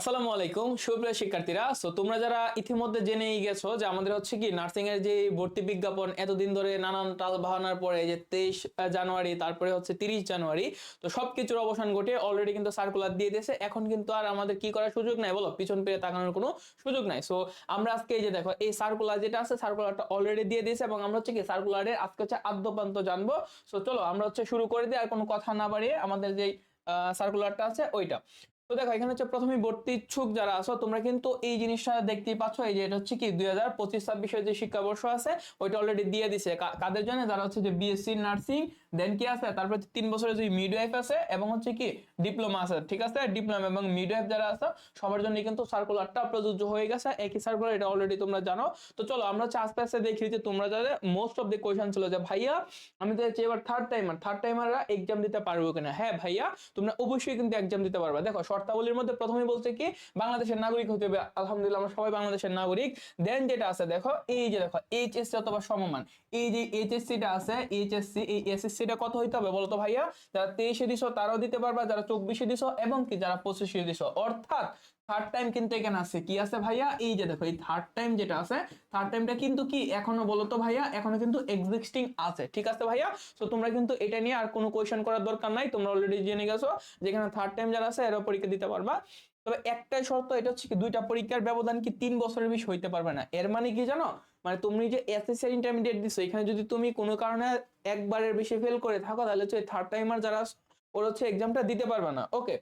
আসসালামু আলাইকুম। সুপ্রিয় শিক্ষার্থীরা সো তোমরা যারা ইতিমধ্যে জেনেই গেছো যে আমাদের হচ্ছে কি নার্সিং এর যে ভর্তি বিজ্ঞাপন এতদিন ধরে নানান টাল বাহানার পরে যে তেইশ জানুয়ারি, তারপরে হচ্ছে তিরিশ জানুয়ারি, তো সবকিছুর অবসান ঘটে অলরেডি কিন্তু সার্কুলার দিয়ে দিয়েছে। এখন কিন্তু আর আমাদের কি করার সুযোগ নাই? বলো, পিছন পেয়ে তাকানোর কোনো সুযোগ নাই। সো আমরা আজকে এই যে দেখো, এই সার্কুলার যেটা আছে সার্কুলারটা অলরেডি দিয়ে দিয়েছে এবং আমরা হচ্ছে কি সার্কুলারের আজকে হচ্ছে আদ্যপান্ত জানব। সো চলো, আমরা হচ্ছে শুরু করে দিই, আর কোনো কথা না বাড়িয়ে আমাদের যেই সার্কুলারটা আছে, ওইটা। তো দেখো, এখানে হচ্ছে প্রথমে ভর্তি ইচ্ছুক যারা আছো, তোমরা কিন্তু এই জিনিসটা দেখতেই পাচ্ছ, এই যে এটা হচ্ছে কি, দুই হাজার পঁচিশ ছাব্বিশের যে শিক্ষাবর্ষ আছে, ওইটা অলরেডি দিয়ে দিছে। কাদের জন্য? যারা হচ্ছে যে বিএসসি নার্সিং দেন কি আছে? তারপর তিন বছরের যে মিডওয়াইফ আছে এবং হচ্ছে কি ডিপ্লোমা আছে, ঠিক আছে? ডিপ্লোমা এবং মিডওয়াইফ যারা আছে, সবার জন্য কিন্তু সার্কুলারটা প্রযোজ্য হয়ে গেছে। একই সার্কুলার এটা অলরেডি তোমরা জানো। তো চলো, আমরা হচ্ছে আস্তে আস্তে দেখি যে তোমরা যাদের মোস্ট অফ দি কোয়েশন ছিল যে, ভাইয়া, আমি তো চাই এবার থার্ড টাইমার থার্ড টাইমাররা এক্সাম দিতে পারব কিনা? হ্যাঁ ভাইয়া, তোমরা অবশ্যই কিন্তু এক্সাম দিতে পারবে। দেখো, শর্তাবলীর মধ্যে প্রথমে বলছে কি, বাংলাদেশের নাগরিক হতে হবে। আলহামদুলিল্লাহ, আমরা সবাই বাংলাদেশের নাগরিক। দেন যেটা আছে, দেখো, এই যে দেখো, এইচএসসি অথবা সমমান, এই যে এইচএসসি টা আছে, এইচএসসি, এই এসএসসি টা কত হইতে হবে বলো তো ভাইয়া? যারা তেইশে দিছো তারাও দিতে পারবা, যারা চব্বিশে দিছো এবং কি যারা পঁচিশে দিছো। অর্থাৎ থার্ড টাইম কিন্তু এখানে আছে। কি আছে ভাইয়া? এই যে দেখো, এই থার্ড টাইম যেটা আছে থার্ড টাইমটা কিন্তু কি? এখনও বলো তো ভাইয়া, এখনও কিন্তু এক্সিস্টিং আছে। ঠিক আছে ভাইয়া? তো তোমরা কিন্তু এটা নিয়ে আর কোনো কোয়েশন করার দরকার নাই। তোমরা অলরেডি জেনে গেছো যেখানে থার্ড টাইম যারা আছে এরা পরীক্ষা দিতে পারবা। তবে একটাই শর্ত, এটা হচ্ছে কি দুইটা পরীক্ষার ব্যবধান কি তিন বছরের বেশি হইতে পারবে না। এর মানে কি জানো? মানে তুমি যে এসএসসি ইন্টারমিডিয়েট দিছো, এখানে যদি তুমি কোনো কারণে একবারের বেশি ফেল করে থাকো, তাহলে হচ্ছে থার্ড টাইমার যারা ওর হচ্ছে এক্সামটা দিতে পারবে না। ওকে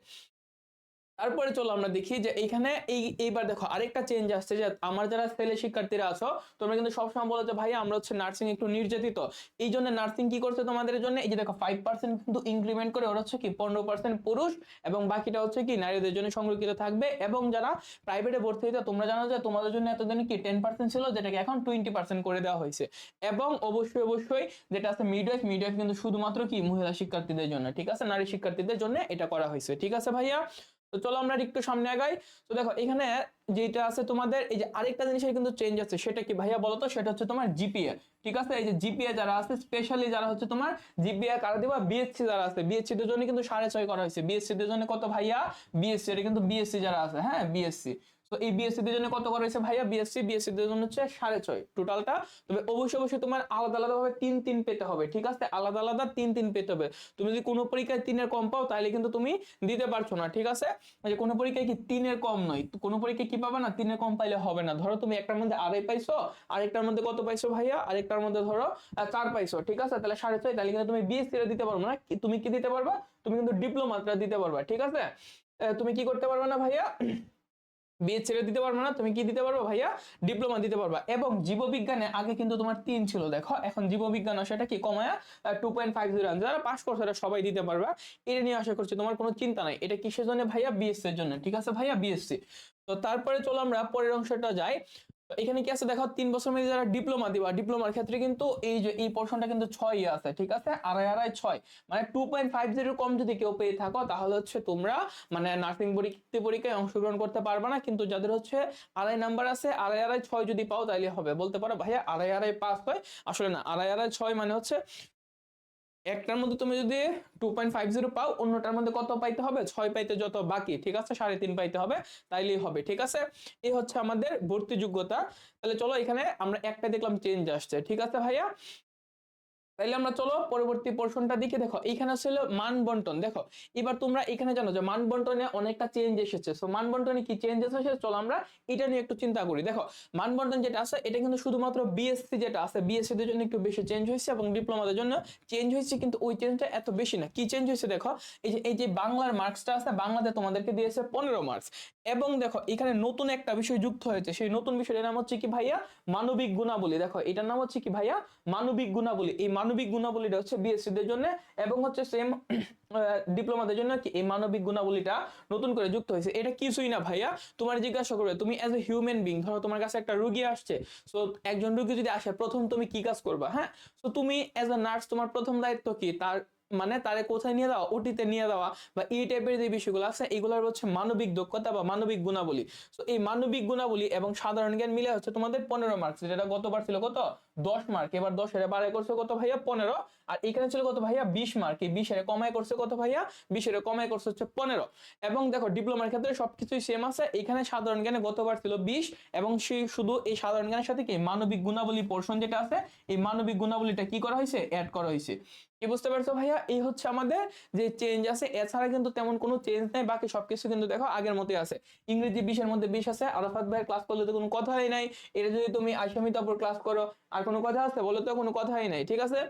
তারপরে চলো আমরা দেখি যে এইখানে এই, এইবার দেখো আরেকটা চেঞ্জ আসছে যে আমার যারা ছেলে শিক্ষার্থীরা আছো, তোমরা কিন্তু সবসময় বলো যে ভাই আমরা হচ্ছে নার্সিং একটু নির্যাতিত। এই জন্য নার্সিং কি করছে তোমাদের জন্য? এই যে দেখো ফাইভ পার্সেন্ট কিন্তু ইনক্রিমেন্ট করে, ওরা হচ্ছে কি পনেরো পার্সেন্ট পুরুষ এবং বাকিটা হচ্ছে কি নারীদের জন্য সংরক্ষিত থাকবে এবং যারা প্রাইভেটে ভর্তি হইতে তোমরা জানো যে তোমাদের জন্য এতদিন কি টেন পার্সেন্ট ছিল, যেটাকে এখন টোয়েন্টি পার্সেন্ট করে দেওয়া হয়েছে। এবং অবশ্যই অবশ্যই যেটা আছে মিডওয়াইফ মিডওয়াইফ কিন্তু শুধুমাত্র কি মহিলা শিক্ষার্থীদের জন্য, ঠিক আছে? নারী শিক্ষার্থীদের জন্য এটা করা হয়েছে, ঠিক আছে ভাইয়া? তো চলো আমরা একটু সামনে আগাই। তো দেখো, এখানে যেটা আছে তোমাদের, এই যে আরেকটা জিনিসের কিন্তু চেঞ্জ আছে, সেটা কি ভাইয়া বলো তো? সেটা হচ্ছে তোমার জিপিএ ঠিক আছে? এই যে জিপিএ যারা আছে স্পেশালি যারা হচ্ছে তোমার জিপিএ কারা দিবা বিএসসি যারা আছে বিএসসি দের জন্য কিন্তু সাড়ে ছয় করা হয়েছে। বিএসসি দের জন্য কত ভাইয়া? বিএসসি এটা কিন্তু বিএসসি যারা আছে হ্যাঁ? বিএসসি তো এই বিএসসি দের জন্য কত করা হয়েছে ভাইয়া? বিএসসি বিএসসি দের জন্য হচ্ছে সাড়ে ছয় টোটালটা তবে অবশ্যই অবশ্যই তোমার আলাদা আলাদা ভাবে তিন তিন পেতে হবে, ঠিক আছে? আলাদা আলাদা তিন তিন পেতে হবে। তুমি যদি কোনো পরীক্ষায় তিনের কম পাও, তাহলে কিন্তু তুমি দিতে পারছ না, ঠিক আছে? যে কোনো পরীক্ষায় কি তিনের কম নয়? কোনো পরীক্ষায় কি পাবা না? তিনের কম পাইলে হবে না। ধরো তুমি একটার মধ্যে আড়াই পাইছো, আরেকটার মধ্যে কত পাইছো ভাইয়া? আরেকটার মধ্যে ধরো চার পাইছো, ঠিক আছে? তাহলে সাড়ে ছয়, তাহলে কিন্তু তুমি বিএসসি দিতে পারবে না। তুমি কি দিতে পারবা? তুমি কিন্তু ডিপ্লোমাটা দিতে পারবা, ঠিক আছে? তুমি কি করতে পারবে না ভাইয়া? বিএড ছেড়ে দিতে পারবে না, তুমি কি দিতে পারব ভাইয়া? ডিপ্লোমা দিতে পারবা। এবং জীববিজ্ঞানে আগে কিন্তু তোমার তিন ছিল, দেখো। এখন জীববিজ্ঞান সেটা কি কমায়া টু পয়েন্ট ফাইভ জিরো যারা পাস করছে তারা সবাই দিতে পারবা। এটা নিয়ে আশা করছি তোমার কোনো চিন্তা নাই। এটা কিসের জন্য ভাইয়া? বিএসসি এর জন্য, ঠিক আছে ভাইয়া? বিএসসি তো তারপরে চলো আমরা পরের অংশটা যাই। এখানে কি আছে? দেখো, তিন বছর মেয়াদী যারা ডিপ্লোমা দিবা ডিপ্লোমার ক্ষেত্রে কিন্তু এই যে, এই পোর্শনটা কিন্তু ছয় আছে, ঠিক আছে? আড়াই আড়াই, ছয়। মানে টু পয়েন্ট ফাইভ জিরো কম যদি কেউ পেয়ে থাকো, তাহলে হচ্ছে তোমরা মানে নার্সিং পরীক্ষা পরীক্ষায় অংশগ্রহণ করতে পারবে না। কিন্তু যাদের হচ্ছে আড়াই নাম্বার আছে, আড়াই আড়াই, ছয় যদি পাও তাহলে হবে। বলতে পারো, ভাইয়া, আড়াই আড়াই পাস হয় আসলে না, আড়াই আড়াই, ছয় মানে হচ্ছে একটার মধ্যে তুমি যদি টু পয়েন্ট ফাইভ জিরো পাও, অন্যটার মধ্যে কত পাইতে হবে? ছয় পাইতে যত বাকি, ঠিক আছে? সাড়ে তিন পাইতে হবে, তাইলেই হবে, ঠিক আছে? এই হচ্ছে আমাদের ভর্তি যোগ্যতা। তাহলে চলো এখানে আমরা একটা দেখলাম চেঞ্জ আসছে, ঠিক আছে ভাইয়া? তাইলে আমরা চলো পরবর্তী পোর্শনটা দিকে দেখো এখানে ছিল মান বন্টন। দেখো, এবার তোমরা এখানে জানো যে মান বন্টনে অনেকটা চেঞ্জ এসেছে। সো মান বন্টনে কি চেঞ্জ এসেছে চলো আমরা এটা নিয়ে একটু চিন্তা করি। দেখো, মান বন্টন যেটা আছে, এটা কিন্তু শুধুমাত্র বিএসসি যেটা আছে বিএসসি দের জন্য একটু বেশি চেঞ্জ হয়েছে এবং ডিপ্লোমাদের জন্য চেঞ্জ হয়েছে, কিন্তু ওই চেঞ্জটা এত বেশি না। কি চেঞ্জ হয়েছে দেখো, এই যে এই যে বাংলার মার্কসটা আছে, বাংলাতে তোমাদেরকে দিয়েছে পনেরো মার্কস এবং দেখো, এখানে নতুন একটা বিষয় যুক্ত হয়েছে। সেই নতুন বিষয়টার নাম হচ্ছে কি ভাইয়া? মানবিক গুণাবলী। দেখো, এটার নাম হচ্ছে কি ভাইয়া? মানবিক গুণাবলী। এই মানবিক গুণাবলীটা হচ্ছে বিএসসি দের জন্য এবং হচ্ছে সেম ডিপ্লোমাদের জন্য কি এই মানবিক গুণাবলীটা নতুন করে যুক্ত হয়েছে। এটা কিছুই না ভাইয়া। তোমার জিজ্ঞাসা করবে, তুমি অ্যাজ এ হিউম্যান বিং ধরো তোমার কাছে একটা রুগী আসছে সো একজন রুগী যদি আসে, প্রথম তুমি কি কাজ করবা হ্যাঁ? তো তুমি অ্যাজ এ নার্স তোমার প্রথম দায়িত্ব কি? তার মানে তারে কোথায় নিয়ে যাওয়া? ওটিতে নিয়ে যাওয়া বা এই টাইপের যে বিষয়গুলো আছে, এগুলোর হচ্ছে মানবিক দক্ষতা বা মানবিক গুণাবলী। তো এই মানবিক গুণাবলী এবং সাধারণ জ্ঞান মিলে হচ্ছে তোমাদের পনেরো মার্কস যেটা গতবার ছিল কত? দশ মার্ক এবার দশ এর বারে করছে কত ভাইয়া? পনেরো। আর এখানে ছিল কত ভাইয়া? বিশ মার্ক এই বিশ এর কমায় করছে কত ভাইয়া? বিশ এর কমায় করছে হচ্ছে পনেরো। এবং দেখো ডিপ্লোমার ক্ষেত্রে সবকিছুই সেম আছে। এখানে সাধারণ জ্ঞানে গতবার ছিল বিশ, এবং সেই শুধু এই সাধারণ জ্ঞানের সাথে কি? মানবিক গুণাবলী পোর্শন যেটা আছে, এই মানবিক গুণাবলীটা কি করা হয়েছে? অ্যাড করা হয়েছে। কি বুঝতে পারছ ভাইয়া? এই হচ্ছে আমাদের যে চেঞ্জ আছে, এছাড়া কিন্তু তেমন কোনো চেঞ্জ নেই, বাকি সবকিছু কিন্তু দেখো আগের মতোই আছে। ইংরেজি বিশের মধ্যে বিশ আছে, আরাফাত ভাইয়ের ক্লাস করলে তো কোনো কথাই নাই। এটা যদি তুমি আসামিতাপুর ক্লাস করো, আর কোনো কথা আছে বলে তো কোনো কথাই নাই, ঠিক আছে?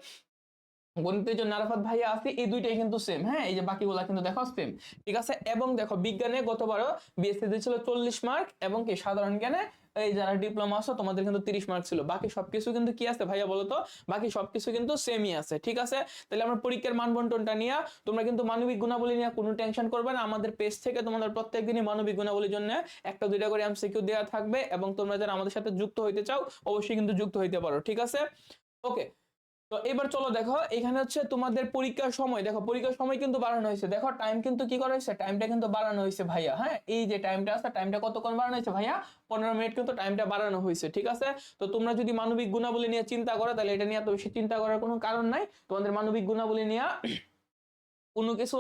গণিতের জন্য আরাফাত ভাইয়া আছে, এই দুইটাই কিন্তু সেম হ্যাঁ? এই যে বাকিগুলা কিন্তু দেখো সেম ঠিক আছে? এবং দেখো বিজ্ঞানে গতবারও বিএসসি ছিল চল্লিশ মার্ক এবং কি সাধারণ জ্ঞানে এই যারা ডিপ্লোমা আছো, তোমাদের কিন্তু তিরিশ মার্ক ছিল। বাকি সবকিছু কিন্তু কি আছে ভাইয়া বলো তো? বাকি সবকিছু কিন্তু সেমই আছে, ঠিক আছে? তাহলে আমরা পরীক্ষার মান বন্টনটা নিয়ে, তোমরা কিন্তু মানবিক গুণাবলী নিয়ে কোনো টেনশন করবে না। আমাদের পেজ থেকে তোমাদের প্রত্যেক দিনই মানবিক গুণাবলীর জন্য একটা, দুইটা করে এমসিকিউ দেওয়া থাকবে এবং তোমরা যারা আমাদের সাথে যুক্ত হইতে চাও, অবশ্যই কিন্তু যুক্ত হইতে পারো, ঠিক আছে? ওকে তো এবার চলো দেখো, এখানে হচ্ছে তোমাদের পরীক্ষার সময়। দেখো, পরীক্ষার সময় কিন্তু বাড়ানো হয়েছে। দেখো টাইম কিন্তু কি করা হয়েছে? টাইমটা কিন্তু বাড়ানো হয়েছে ভাইয়া হ্যাঁ? এই যে টাইমটা আছে টাইমটা কতক্ষণ বাড়ানো হয়েছে ভাইয়া? পনেরো মিনিট কিন্তু টাইমটা বাড়ানো হয়েছে, ঠিক আছে? তো তোমরা যদি মানবিক গুণাবলী নিয়ে চিন্তা করো, তাহলে এটা নিয়ে এত বেশি চিন্তা করার কোনো কারণ নাই। তোমাদের মানবিক গুণাবলী নিয়ে কোনো কিছু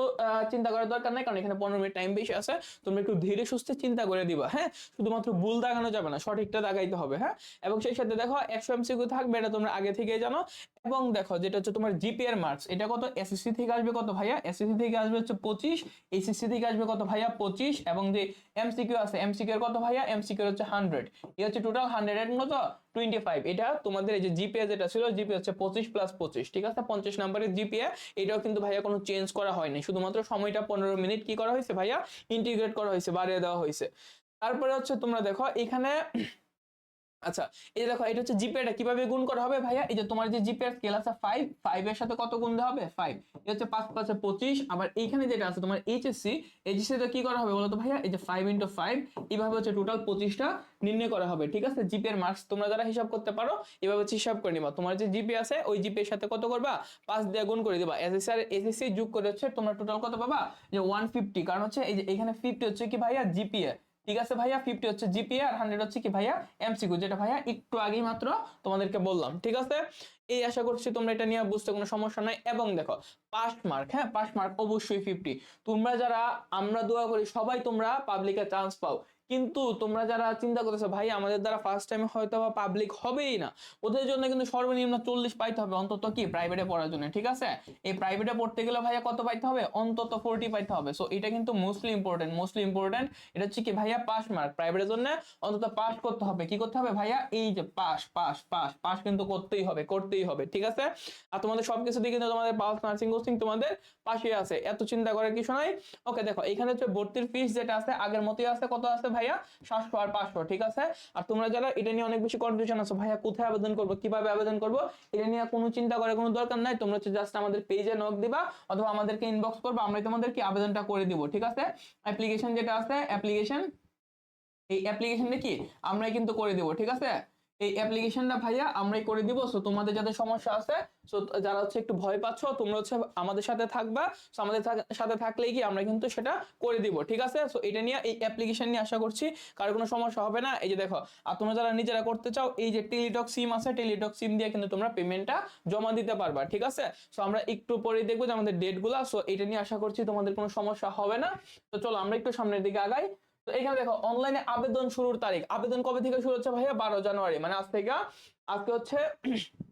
চিন্তা করার দরকার নাই, কারণ এখানে পনেরো মিনিট টাইম বেশি আছে। তোমরা একটু ধীরে সুস্থে চিন্তা করে দিবা হ্যাঁ? শুধুমাত্র ভুল দাগানো যাবে না, সঠিকটা দাগাইতে হবে হ্যাঁ? এবং সেই সাথে দেখো, একশো এমসিকিউ থাকবে, এটা তোমরা আগে থেকেই জানো। এবং দেখো, যেটা হচ্ছে তোমার জিপিএর মার্কস এটা কত? এসএসসি থেকে আসবে কত ভাইয়া? এসএসসি থেকে আসবে হচ্ছে পঁচিশ এইচএসসি থেকে আসবে কত ভাইয়া? পঁচিশ, এবং যে এমসিকিউ আছে এমসিকিউ এর কত ভাইয়া? এমসিকিউ হচ্ছে হান্ড্রেড এই হচ্ছে টোটাল হান্ড্রেড এর কত টোয়েন্টি ফাইভ এটা তোমাদের এই যে জিপিএ যেটা ছিল জিপিএ হচ্ছে পঁচিশ প্লাস পঁচিশ, ঠিক আছে? পঞ্চাশ নাম্বারের জিপিএ এটাও কিন্তু ভাইয়া কোনো চেঞ্জ করা হয়নি। শুধুমাত্র সময়টা পনেরো মিনিট কি করা হয়েছে ভাইয়া? ইন্টিগ্রেট করা হয়েছে, বাড়িয়ে দেওয়া হয়েছে। তারপরে হচ্ছে তোমরা দেখো, এখানে আচ্ছা এই দেখো, এটা হচ্ছে জিপিএটা কীভাবে গুণ করা হবে ভাইয়া? এই যে তোমার যে জিপিএর স্কেল আছে ফাইভ ফাইভ এর সাথে কত গুণ দেওয়া হবে? ফাইভ এটা হচ্ছে পাঁচ পাঁচে পঁচিশ। আবার এইখানে যেটা আছে, তোমার এইচএসসি এইচএসসি তে কি করা হবে বলো তো ভাইয়া? এই যে ফাইভ ইন্টু ফাইভ এইভাবে হচ্ছে টোটাল পঁচিশটা নির্ণয় করা হবে, ঠিক আছে? জিপি এর মার্কস তোমরা যারা হিসাব করতে পারো এভাবে হচ্ছে হিসাব করে নিবা। তোমার যে জিপি আছে, ওই জিপি এর সাথে কত করবা? পাঁচ দিয়ে গুণ করে দিবা। এসএসসি আর এসএসসি যোগ করে হচ্ছে তোমরা টোটাল কত পাবা? যে ওয়ান ফিফটি কারণ হচ্ছে এই যে এখানে ফিফটি হচ্ছে কি ভাইয়া? জিপিএ ঠিক আছে ভাইয়া? ফিফটি হচ্ছে জিপিএ আর হান্ড্রেড হচ্ছে কি ভাইয়া? এমসিকিউ যেটা ভাইয়া একটু আগেই মাত্র তোমাদেরকে বললাম, ঠিক আছে? এই আশা করছি তোমরা এটা নিয়ে বুঝতে কোনো সমস্যা নাই। এবং দেখো পাস্ট মার্ক হ্যাঁ? পাস্ট মার্ক অবশ্যই ফিফটি তোমরা যারা, আমরা দোয়া করি সবাই তোমরা পাবলিকে চান্স পাও। কিন্তু তোমরা যারা চিন্তা করতেছো, ভাই, আমাদের দ্বারা ফার্স্ট টাইমে হয়তো বা পাবলিক হবেই না। ওদের জন্য কিন্তু সর্বনিম্ন চল্লিশ পাইতে হবে। অন্তত কি? প্রাইভেটে পড়ার জন্য, ঠিক আছে? এই প্রাইভেটে পড়তে গেলে ভাইয়া কত পাইতে হবে? অন্তত ফোরটি পাইতে হবে। সো এটা কিন্তু মোস্টলি ইম্পর্টেন্ট মোস্টলি ইম্পর্টেন্ট এটা হচ্ছে কি? ভাইয়া পাস মার্ক প্রাইভেটের জন্য অন্তত পাস করতে হবে। কি করতে হবে ভাইয়া? এই যে পাস পাস পাস পাস কিন্তু করতেই হবে করতেই হবে, ঠিক আছে? আর তোমাদের সবকিছু দিয়ে কিন্তু তোমাদের পাস নার্সিং কোচিং তোমাদের পাশে আছে। এত চিন্তা করার কিছু নাই। ওকে দেখো, এখানে হচ্ছে ভর্তির ফিস যেটা আছে, আগের মতোই আছে। কত আছে ভাইয়া, সাতশো আর পাঁচশো, ঠিক আছে? আর তোমরা যারা এটা নিয়ে অনেক বেশি কনফিউশন আছো, ভাইয়া কোথায় আবেদন করব, কীভাবে আবেদন করব, এটা নিয়ে কোনো চিন্তা করার কোনো দরকার নাই। তোমরা হচ্ছে জাস্ট আমাদের পেজে নক দিবা, অথবা আমাদেরকে ইনবক্স করব আমরা তোমাদেরকে আবেদনটা করে দিব, ঠিক আছে? অ্যাপ্লিকেশন যেটা আছে অ্যাপ্লিকেশন এই অ্যাপ্লিকেশনটা কি? আমরাই কিন্তু করে দিব, ঠিক আছে? এই অ্যাপ্লিকেশনটা ভাইয়া আমরাই করে দিব। সো তোমাদের যাদের সমস্যা আছে সো যারা হচ্ছে একটু ভয় পাচ্ছ, তোমরা হচ্ছে আমাদের সাথে থাকবা। সো আমাদের সাথে থাকলেই কি আমরা কিন্তু সেটা করে দিব, ঠিক আছে? সো এটা নিয়ে এই অ্যাপ্লিকেশন নিয়ে আশা করছি কারও কোনো সমস্যা হবে না। এই যে দেখো, আর তোমরা যারা নিজেরা করতে চাও, এই যে টেলিটক সিম আছে টেলিটক সিম দিয়ে কিন্তু তোমরা পেমেন্টটা জমা দিতে পারবা, ঠিক আছে? সো আমরা একটু পরেই দেখব যে আমাদের ডেটগুলা সো এটা নিয়ে আশা করছি তোমাদের কোনো সমস্যা হবে না। তো চলো আমরা একটু সামনের দিকে আগাই। তো এখানে দেখো অনলাইনে আবেদন শুরুর তারিখ। আবেদন কবে থেকে শুরু হচ্ছে ভাইয়া? বারো জানুয়ারি। মানে আজ থেকে, আজকে হচ্ছে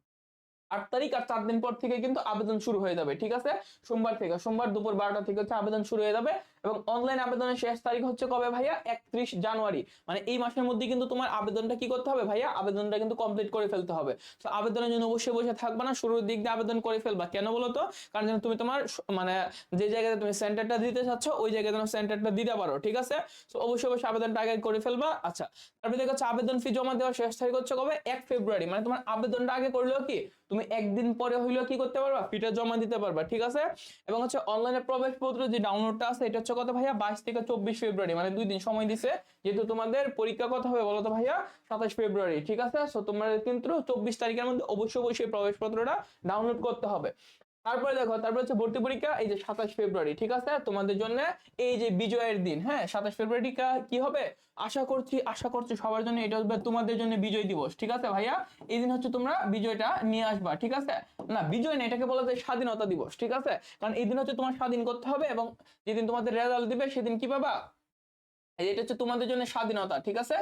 আট তারিখ আর চার দিন পর থেকে কিন্তু আবেদন শুরু হয়ে যাবে, ঠিক আছে? সোমবার থেকে, সোমবার দুপুর বারোটা থেকে হচ্ছে আবেদন শুরু হয়ে যাবে। এবং অনলাইন আবেদনের শেষ তারিখ হচ্ছে কবে ভাইয়া? একত্রিশ জানুয়ারি। মানে এই মাসের মধ্যে কিন্তু তোমার আবেদনটা কি করতে হবে ভাইয়া? আবেদনটা কিন্তু কমপ্লিট করে ফেলতে হবে। তো আবেদনের জন্য অবশ্যই বসে থাকবে না, শুরুর দিক দিয়ে আবেদন করে ফেলবা। কেন বলো তো? কারণ যেন তুমি তোমার মানে যে জায়গাতে তুমি সেন্টারটা দিতে চাচ্ছ, ওই জায়গায় যেন সেন্টারটা দিতে পারো, ঠিক আছে? তো অবশ্যই অবশ্যই আবেদনটা আগে করে ফেলবা। আচ্ছা তারপরে দেখো হচ্ছে আবেদন ফি জমা দেওয়ার শেষ তারিখ হচ্ছে কবে? এক ফেব্রুয়ারি। মানে তোমার আবেদনটা আগে করলেও কি? তুমি একদিন পরে হইলেও কি করতে পারবা? ফিটা জমা দিতে পারবা, ঠিক আছে? এবং হচ্ছে অনলাইনে প্রবেশপত্র যে ডাউনলোডটা আছে, এটা হচ্ছে কত ভাইয়া, বাইশ থেকে চব্বিশ ফেব্রুয়ারি মানে দুই দিন সময় দিছে, যেহেতু তোমাদের পরীক্ষা কত হবে, বলো তো ভাইয়া, সাতাশ ফেব্রুয়ারি, ঠিক আছে? তোমাদের কিন্তু চব্বিশ তারিখের মধ্যে অবশ্যই অবশ্যই প্রবেশপত্রটা ডাউনলোড করতে হবে। তারপরে দেখো, তারপরে হচ্ছে ভর্তি পরীক্ষা, এই যে সাতাশ ফেব্রুয়ারি, ঠিক আছে? তোমাদের জন্য এই যে বিজয়ের দিন হ্যাঁ? সাতাশ ফেব্রুয়ারি কি হবে? আশা করছি আশা করছি সবার জন্য এটা হবে তোমাদের জন্য বিজয় দিবস, ঠিক আছে ভাইয়া? এই দিন হচ্ছে তোমরা বিজয়টা নিয়ে আসবা, ঠিক আছে? না, বিজয় না, এটাকে বলা যায় স্বাধীনতা দিবস, ঠিক আছে? কারণ এই দিন হচ্ছে তোমার স্বাধীন করতে হবে এবং যেদিন তোমাদের রেজাল্ট দিবে, সেদিন কি পাবা? এটা হচ্ছে তোমাদের জন্য স্বাধীনতা, ঠিক আছে?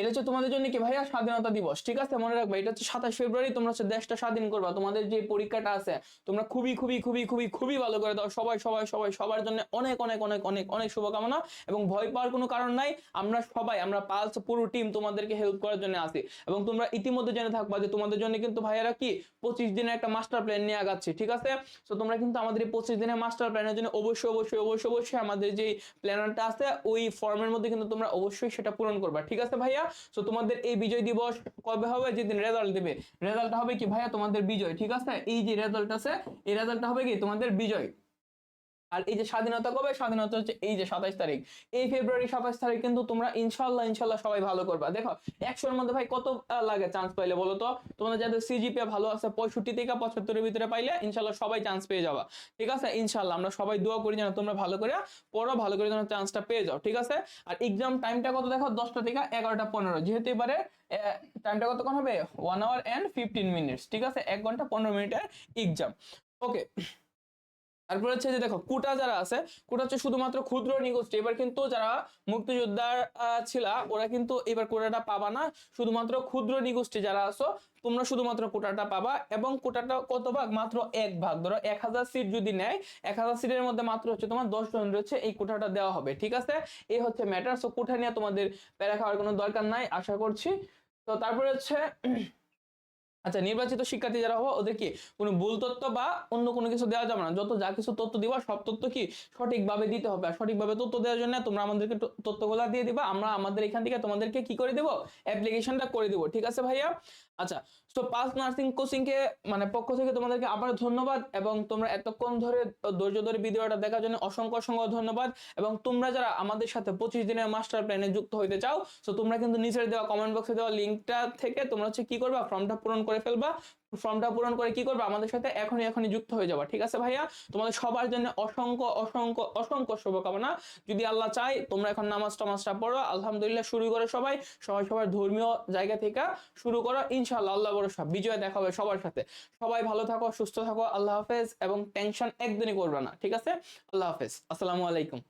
এটা হচ্ছে তোমাদের জন্য কি ভাইয়া? স্বাধীনতা দিবস, ঠিক আছে? মনে রাখবে, এটা হচ্ছে সাতাশ ফেব্রুয়ারি, তোমরা হচ্ছে দেশটা স্বাধীন করবা। তোমাদের যে পরীক্ষাটা আছে, তোমরা খুবই খুবই খুবই খুবই খুবই ভালো করে দাও। সবাই সবাই সবাই, সবার জন্য অনেক অনেক অনেক অনেক অনেক শুভকামনা এবং ভয় পাওয়ার কোনো কারণ নাই। আমরা সবাই, আমরা পালস, পুরো টিম তোমাদেরকে হেল্প করার জন্য আছি এবং তোমরা ইতিমধ্যে জেনে থাকবা যে তোমাদের জন্য কিন্তু ভাইয়ারা কি পঁচিশ দিনের একটা মাস্টার প্ল্যান নিয়ে আগাচ্ছি, ঠিক আছে? তো তোমরা কিন্তু আমাদের এই পঁচিশ দিনের মাস্টার প্ল্যানের জন্য অবশ্যই অবশ্যই অবশ্যই অবশ্যই আমাদের যে প্ল্যানারটা আছে, ওই ফর্মের মধ্যে কিন্তু তোমরা অবশ্যই সেটা পূরণ করবা, ঠিক আছে ভাইয়া? তো তোমাদের এই বিজয় দিবস কবে হবে? যেদিন রেজাল্ট দেবে। রেজাল্টটা হবে কি, ভাইয়া, তোমাদের বিজয়, ঠিক আছে? এই যে রেজাল্ট আছে, এই রেজাল্টটা হবে কি? তোমাদের বিজয়। আর এই যে স্বাধীনতা কবে? স্বাধীনতা হচ্ছে এই যে সাতাইশ তারিখ। এই ফেব্রুয়ারি সাতাইশ তারিখ কিন্তু তোমরা ইনশাল্লাহ ইনশাল্লাহ সবাই ভালো করবা। দেখো একশোর মধ্যে ভাই কত লাগে চান্স পাইলে বলো তো? তোমাদের যাদের সিজিপিএ ভালো আছে, পঁয়ষট্টি থেকে পঁচাত্তরের ভিতরে পাইলে ইনশাল্লাহ সবাই চান্স পেয়ে যাবা। ঠিক আছে? ইনশাল্লাহ আমরা সবাই দোয়া করি যেন তোমরা ভালো করে পড়ো, ভালো করে যেন চান্সটা পেয়ে যাও। ঠিক আছে? আর এক্সাম টাইমটা কত দেখো? দশটা থেকে এগারোটা পনেরো। যেহেতু এবারে টাইমটা কতক্ষণ হবে? One hour and fifteen minutes ঠিক আছে? এক ঘণ্টা পনেরো মিনিটের এক্সাম ওকে তারপরে হচ্ছে যে দেখো, কোটা যারা আছে, কোটা হচ্ছে শুধুমাত্র ক্ষুদ্র নিগোষ্ঠী। এবার কিন্তু যারা মুক্তিযোদ্ধার ছিলা, ওরা কিন্তু এবার কোটাটা পাবা না। শুধুমাত্র ক্ষুদ্র নিগোষ্ঠী যারা আছো, তোমরা শুধুমাত্র কোটাটা পাবা এবং কোটাটা কত ভাগ? মাত্র এক ভাগ। ধরো এক হাজার সিট যদি নেয়, এক হাজার সিটের মধ্যে মাত্র হচ্ছে তোমার দশ জন রয়েছে, এই কোটাটা দেওয়া হবে। ঠিক আছে? এই হচ্ছে ম্যাটার সো কোঠা নিয়ে তোমাদের প্যারা খাওয়ার কোনো দরকার নাই, আশা করছি। তো তারপরে হচ্ছে আচ্ছা নির্বাচিত শিক্ষার্থী যারা হব ওদের কি কোনো ভুল তথ্য বা অন্য কোনো কিছু দেওয়া যাবে না। যত যা কিছু তথ্য দিবা, সব তথ্য কি সঠিকভাবে দিতে হবে? আর সঠিকভাবে তথ্য দেওয়ার জন্য তোমরা আমাদেরকে তথ্যগুলো দিয়ে দিবা। আমরা আমাদের এখান থেকে তোমাদেরকে কি করে দেবো? অ্যাপ্লিকেশনটা করে দেবো। ঠিক আছে ভাইয়া? আচ্ছা তো পাস নার্সিং কোচিং কে মানে পক্ষ থেকে তোমাদেরকে আবার ধন্যবাদ এবং তোমরা এতক্ষণ ধরে ধৈর্য ধরে ভিডিওটা দেখার জন্য অসংখ্য অসংখ্য ধন্যবাদ এবং তোমরা যারা আমাদের সাথে পঁচিশ দিনের মাস্টার প্ল্যানে যুক্ত হইতে চাও তো তোমরা কিন্তু নিচের দেওয়া কমেন্ট বক্সে দেওয়া লিঙ্কটা থেকে তোমরা হচ্ছে কি করবা? ফর্মটা পূরণ করে ফেলবা। ফর্মটা পূরণ করে কি করবা? আমাদের সাথে এখনই এখনই যুক্ত হয়ে যাবা, ঠিক আছে ভাইয়া? তোমাদের সবার জন্য অসংখ্য অসংখ্য অসংখ্য শুভকামনা। যদি আল্লাহ চাই তোমরা এখন নামাজ টামাজটা পড়ো। আলহামদুলিল্লাহ, শুরু করে সবাই। সবাই সবার ধর্মীয় জায়গা থেকে শুরু করো। ইনশাল্লাহ আল্লাহ ভরসা বিজয় দেখা হবে সবার সাথে। সবাই ভালো থাকো, সুস্থ থাকো, আল্লাহ হাফেজ, এবং টেনশন একদিনই করবে না, ঠিক আছে? আল্লাহ হাফেজ। আসসালামু আলাইকুম।